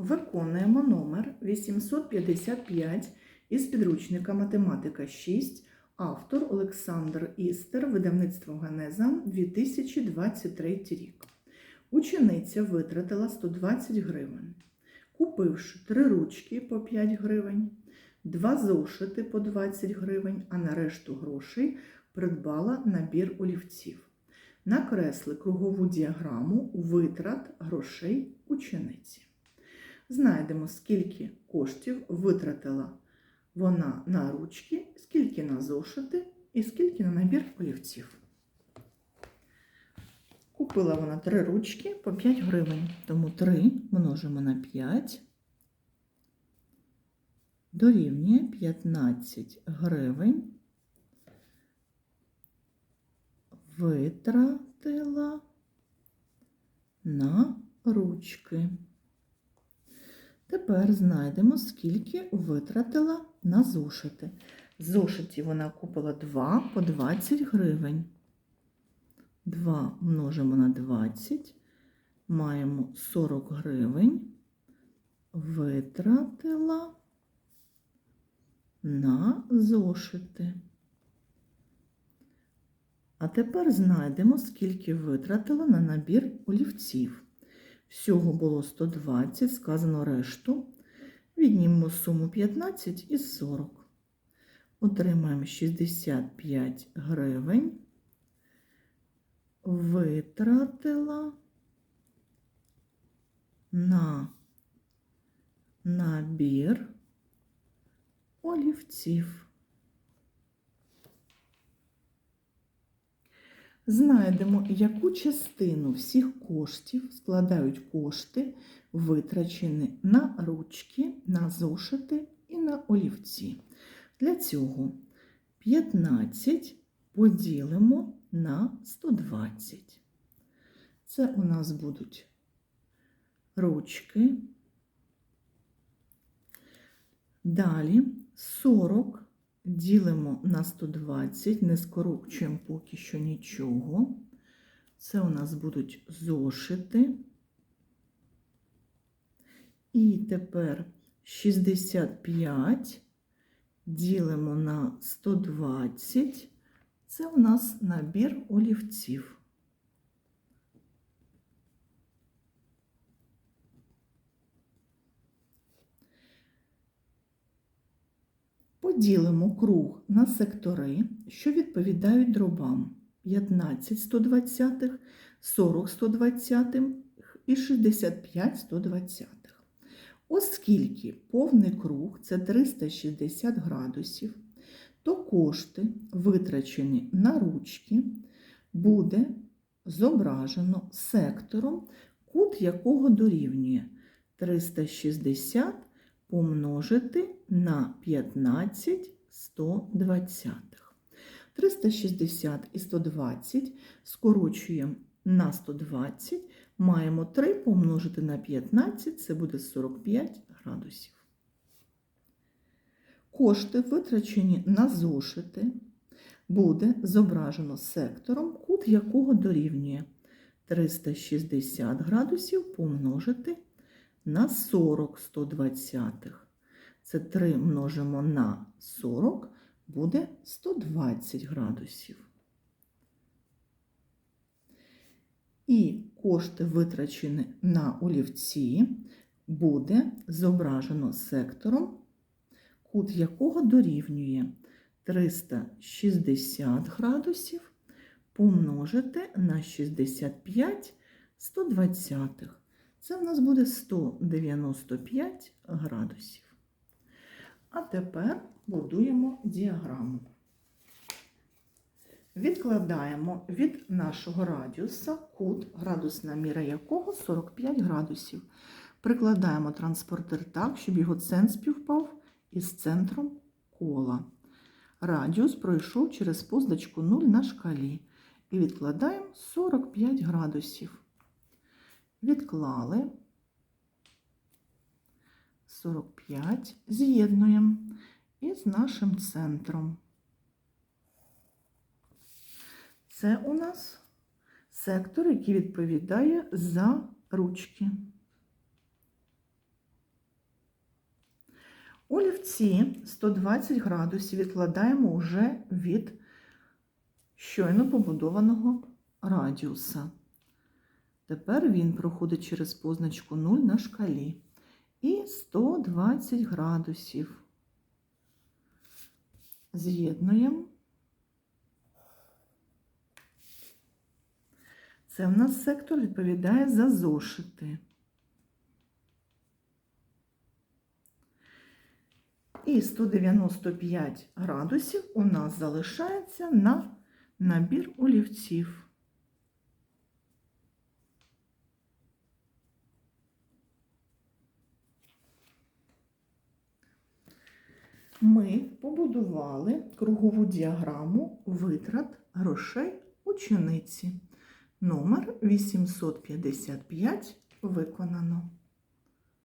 Виконуємо номер 855 із підручника Математика 6, автор Олександр Істер, видавництво Генеза 2023 рік. Учениця витратила 120 гривень, купивши три ручки по 5 гривень, два зошити по 20 гривень, а на решту грошей придбала набір олівців. Накресли кругову діаграму витрат грошей учениці. Знайдемо, скільки коштів витратила вона на ручки, скільки на зошити і скільки на набір олівців. Купила вона три ручки по 5 гривень, тому 3 множимо на 5 дорівнює 15 гривень. Витратила на ручки. Тепер знайдемо, скільки витратила на зошити. Зошиті вона купила 2 по 20 гривень. 2 множимо на 20, маємо 40 гривень. Витратила на зошити. А тепер знайдемо, скільки витратила на набір олівців. Всього було 120, сказано решту. Віднімемо суму 15 із 40. Отримаємо 65 гривень. Витратила на набір олівців. Знайдемо, яку частину всіх коштів складають кошти, витрачені на ручки, на зошити і на олівці. Для цього 15 поділимо на 120. Це у нас будуть ручки. Далі 40 ділимо на 120, не скорочуємо поки що нічого. Це у нас будуть зошити. І тепер 65 ділимо на 120. Це у нас набір олівців. Поділимо круг на сектори, що відповідають дробам 15 120, 40 120 і 65 120. Оскільки повний круг це 360 градусів, то кошти, витрачені на ручки, буде зображено сектором, кут якого дорівнює 360 помножити на 15 120. 360 і 120 скорочуємо на 120, маємо 3 помножити на 15, це буде 45 градусів. Кошти, витрачені на зошити, буде зображено сектором, кут якого дорівнює 360 градусів помножити на 40 120. Це 3 множимо на 40, буде 120 градусів. І кошти, витрачені на олівці, буде зображено сектором, кут якого дорівнює 360 градусів помножити на 65 120. Це в нас буде 195 градусів. А тепер будуємо діаграму. Відкладаємо від нашого радіуса кут, градусна міра якого 45 градусів. Прикладаємо транспортер так, щоб його центр співпав із центром кола. Радіус пройшов через позначку 0 на шкалі. І відкладаємо 45 градусів. Відклали 45, з'єднуємо із нашим центром. Це у нас сектор, який відповідає за ручки. Олівці 120 градусів відкладаємо вже від щойно побудованого радіуса. Тепер він проходить через позначку 0 на шкалі. І 120 градусів. З'єднуємо. Це в нас сектор відповідає за зошити. І 195 градусів у нас залишається на набір олівців. Ми побудували кругову діаграму витрат грошей учениці. Номер 855 виконано.